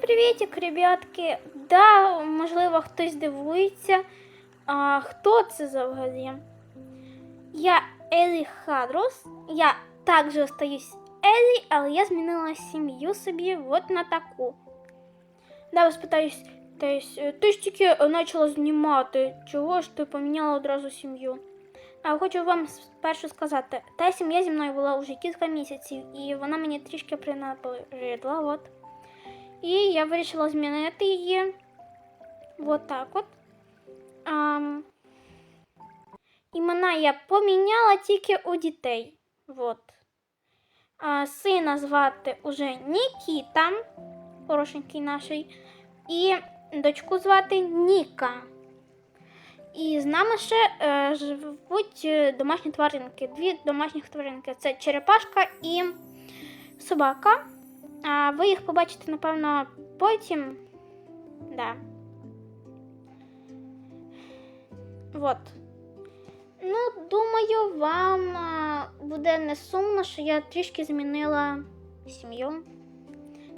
привітик, ребятки. Да, можливо, хтось дивується. А хто це взагалі? Я Елі Хадрус. Я також остаюсь Елі, але я змінила сім'ю собі от на таку. Да, ви спитаюсь, «Тесь, е, ти ж тільки почала знімати. Чого ж ти поміняла одразу сім'ю? А хочу вам спершу сказати, та сім'я зі мною була вже кілька місяців, і вона мені трішки принабридла. От. І я вирішила змінити її. От так от. Ам, імена я поміняла тільки у дітей. От. А, сина звати уже Нікіта, хорошенький наший, і дочку звати Ніка. І з нами ще е, живуть е, домашні тваринки. Дві домашні тваринки це черепашка і собака. А ви їх побачите, напевно, потім. Да. Вот. Ну, думаю, вам буде не сумно, що я трішки змінила сім'ю.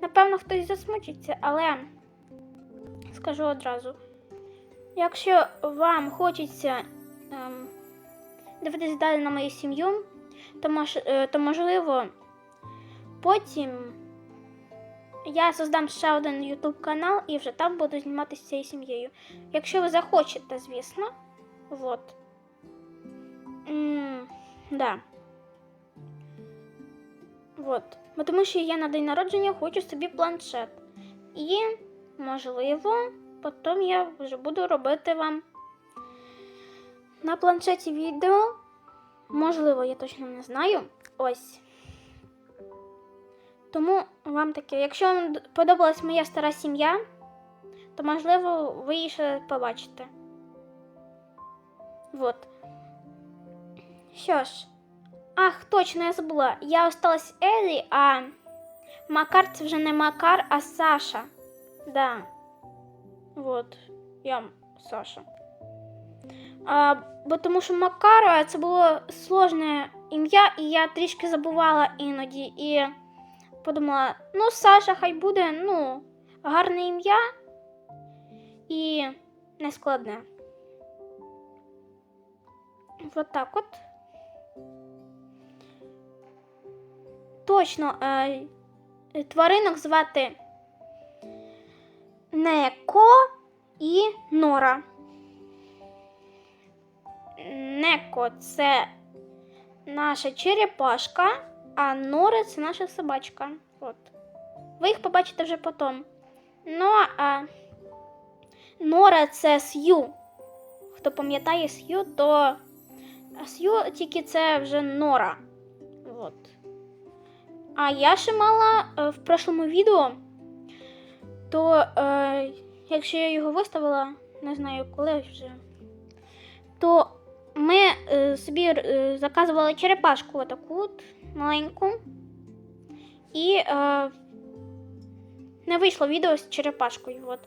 Напевно, хтось засмучиться, але скажу одразу. Якщо вам хочеться ем, дивитися далі на мою сім'ю, то, мож, е, то можливо потім я создам ще один YouTube канал і вже там буду зніматися цією сім'єю. Якщо ви захочете, звісно. Вот. М, да. Вот. Бо тому що я на день народження хочу собі планшет. І, можливо, потім я вже буду робити вам на планшеті відео. Можливо, я точно не знаю. Ось. Тому вам таке, якщо вам подобалась моя стара сім'я, то можливо ви її ще побачите. Вот. Що ж. Ах, точно, я забула. Я осталась Елі, а Макар це вже не Макар, а Саша. Да. Вот. Я Саша. А, бо тому що Макар це було сложне ім'я, і я трішки забувала іноді. І подумала, ну, Саша, хай буде, ну, гарне ім'я і нескладне. Вот так от. Точно, е, тваринок звати Неко і Нора. Неко це наша черепашка, а Нора це наша собачка. От. Ви їх побачите вже потім. Ну, а Нора це Сью. Хто пам'ятає Сью, то Сью тільки це вже Нора. От. А я ще мала е, в прошлому відео, то е, якщо я його виставила, не знаю коли вже, то ми е, собі е, заказували черепашку отаку от, маленьку. І е, не вийшло відео з черепашкою. От.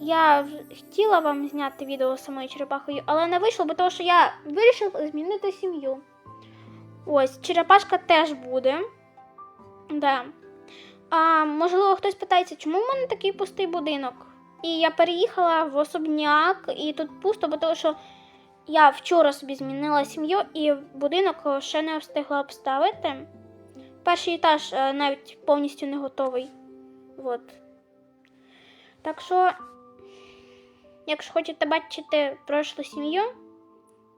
Я хотіла вам зняти відео з самою черепахою, але не вийшло, бо того, що я вирішила змінити сім'ю. Ось, черепашка теж буде. Да. А, можливо, хтось питається, чому в мене такий пустий будинок? І я переїхала в особняк, і тут пусто, бо того, що я вчора собі змінила сім'ю, і будинок ще не встигла обставити. Перший етаж е, навіть повністю не готовий. От. Так що, якщо хочете бачити прошлу сім'ю,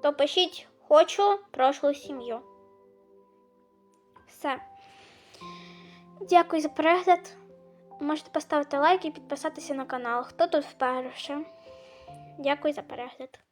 то пишіть хочу прошлу сім'ю. Все. Дякую за перегляд. Можете поставити лайк і підписатися на канал. Хто тут вперше? Дякую за перегляд.